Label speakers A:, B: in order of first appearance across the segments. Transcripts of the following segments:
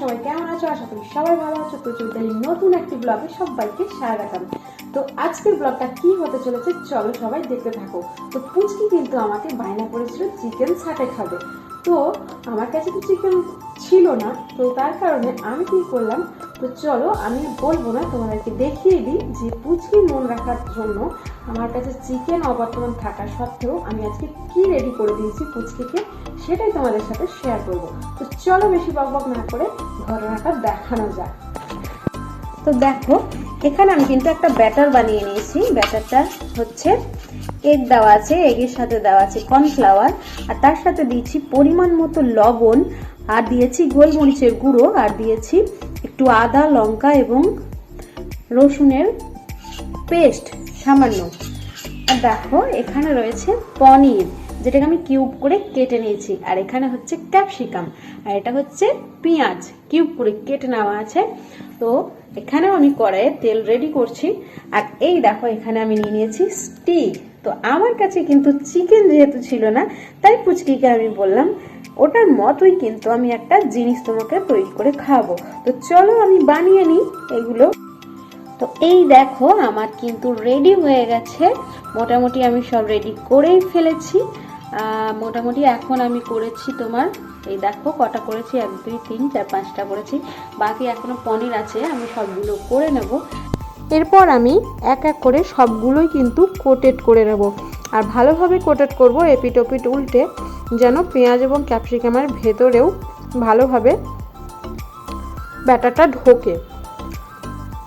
A: সবাই কেমন আছো? আশা করি সবাই ভালো আছো। তো চৈতালি নতুন একটি ব্লগে সবাইকে স্বাগতম তো আজকের ব্লগটা কি হতে চলেছে? চলো সবাই দেখতে থাকো। তো পুচকি কিন্তু আমাকে বায়না করেছিল চিকেন ছাটে খাবে। তো আমার কাছে তো চিকেন ছিল না। তো তার কারণে আমি কি করলাম? তো চলো, আমি বলব না, তোমাদেরকে দেখিয়ে দিই যে পুচকি মন রাখার জন্য আমার কাছে চিকেন অবর্তমান থাকা সত্ত্বেও আমি আজকে কি রেডি করে দিয়েছি পুচকিকে, সেটাই তোমাদের সাথে শেয়ার করব। তো চলো বেশি বক বক না করে ঘটনাটা দেখানো যাক। তো দেখো, এখানে আমি কিন্তু একটা ব্যাটার বানিয়ে নিয়েছি। ব্যাটারটা হচ্ছে এগ দেওয়া আছে এগের সাথে দেওয়া আছে কর্নফ্লাওয়ার আর তার সাথে দিয়েছি পরিমাণ মতো লবণ, আর দিয়েছি গোলমরিচের গুঁড়ো, আর দিয়েছি একটু আদা, লঙ্কা এবং রসুনের পেস্ট সামান্য। আর দেখো, এখানে রয়েছে পনির, যেটাকে আমি কিউব করে কেটে নিয়েছি। আর এখানে হচ্ছে ক্যাপসিকাম, আর এটা হচ্ছে পেঁয়াজ, কিউব করে কেটে নেওয়া আছে। তো এখানেও আমি কড়াইয়ে তেল রেডি করছি। আর এই দেখো, এখানে আমি নিয়ে নিয়েছি স্টিক তো আমার কাছে কিন্তু চিকেন যেহেতু ছিল না, তাই পুচকিকে আমি বললাম ওটার মতোই কিন্তু আমি একটা জিনিস তোমাকে তৈরি করে খাব তো চলো আমি বানিয়ে নিই এগুলো। তো এই দেখো, আমার কিন্তু রেডি হয়ে গেছে। মোটামুটি আমি সব রেডি করেই ফেলেছি। মোটামুটি এখন আমি করেছি তোমার, এই দেখো কটা করেছি, এক, দুই, তিন, চার, পাঁচটা করেছি। বাকি এখনও পনির আছে, আমি সবগুলো করে নেব। এরপর আমি এক এক করে সবগুলোই কিন্তু কোটেড করে নেব। আর ভালোভাবে কোটেড করব এপিট ওপিট উল্টে। যেন পেঁয়াজ এবং ক্যাপসিকামের ভেতরেও ভালোভাবে ব্যাটারটা ঢোকে।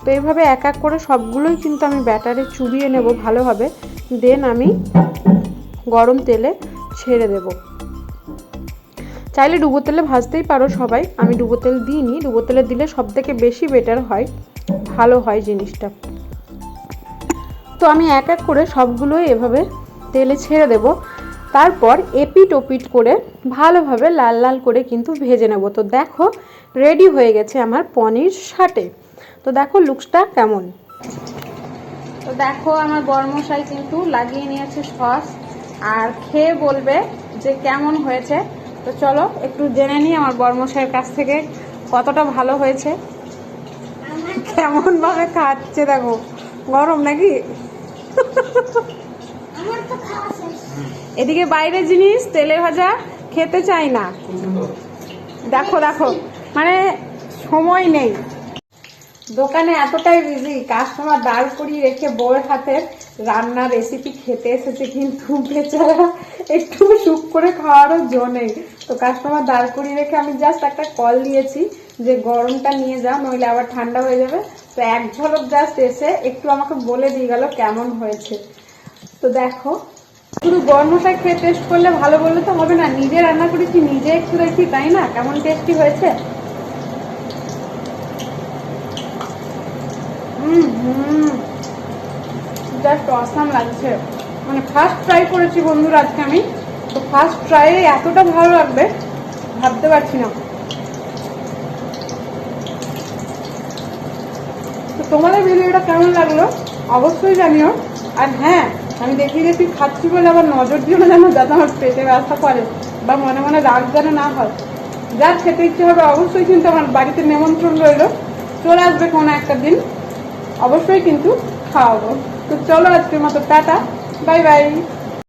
A: তো এইভাবে এক এক করে সবগুলোই কিন্তু আমি ব্যাটারে চুবিয়ে নেব ভালোভাবে। দেন আমি গরম তেলে ছেড়ে দেব। চাইলে ডুবো তেলে ভাজতেই পারো সবাই। আমি ডুবো তেল দিইনি। ডুবো তেলে দিলে সব থেকে বেশি বেটার হয়, ভালো হয় জিনিসটা। তো আমি এক এক করে সবগুলোই এভাবে তেলে ছেড়ে দেব। তারপর এপিট ওপিট করে ভালোভাবে লাল লাল করে কিন্তু ভেজে নেব। তো দেখো রেডি হয়ে গেছে আমার পনির শাটে তো দেখো, লুকসটা কেমন? তো দেখো, আমার বর্মশাই কিন্তু লাগিয়ে নিয়েছে সস। আর খেয়ে বলবে যে কেমন হয়েছে। তো চলো, একটু জেনে নিই আমার বর্মশাইয়ের কাছ থেকে কতটা ভালো হয়েছে। কেমনভাবে খাচ্ছে দেখো, গরম নাকি? এদিকে বাইরের জিনিস, তেলে ভাজা, খেতে চাই না। দেখো দেখো। মানে সময় নেই। দোকানে এতটাই বিজি কাস্টমার দাঁড় করিয়ে রেখে বউয়ের হাতে রান্নার রেসিপি খেতে এসেছে কিন্তু বেচারা একটু সুখ করে খাওয়ারও জো নেই। তো কাস্টমার দাঁড় করিয়ে রেখে আমি জাস্ট একটা কল দিয়েছি যে, গরমটা নিয়ে যাও, নইলে আবার ঠান্ডা হয়ে যাবে। তো এক ঝলক জাস্ট এসে একটু আমাকে বলে দিয়ে গেল কেমন হয়েছে। তো দেখো, শুধু গরমটাই খেয়ে টেস্ট করলে ভালো বললে তো হবে না। নিজে রান্না করেছি নিজে একটু দেখি তাই না? কেমন টেস্টি হয়েছে? হুম হুম। লাগছে। মানে ফার্স্ট ট্রাই করেছি বন্ধুরা আজকে আমি। তো ফার্স্ট ট্রাইয়ে এতটা ভালো লাগবে, ভাবতে পারছি না। তো তোমাদের ভিডিওটা কেমন লাগল? অবশ্যই জানিও। আর হ্যাঁ আমি দেখিয়ে তুই খাচ্ছি বলে আবার নজর দিও না যেন, যাতে আমার পেটে ব্যথা করে বা মনে মনে রাগ যেন না হয়। যা খেতে ইচ্ছে হবে অবশ্যই কিন্তু আমার বাড়িতে নেমন্ত্রণ রইল। চলে আসবে কোনো একটা দিন। অবশ্যই কিন্তু খাওয়াবো। তো চলো আজকের মতো টাটা। Bye bye.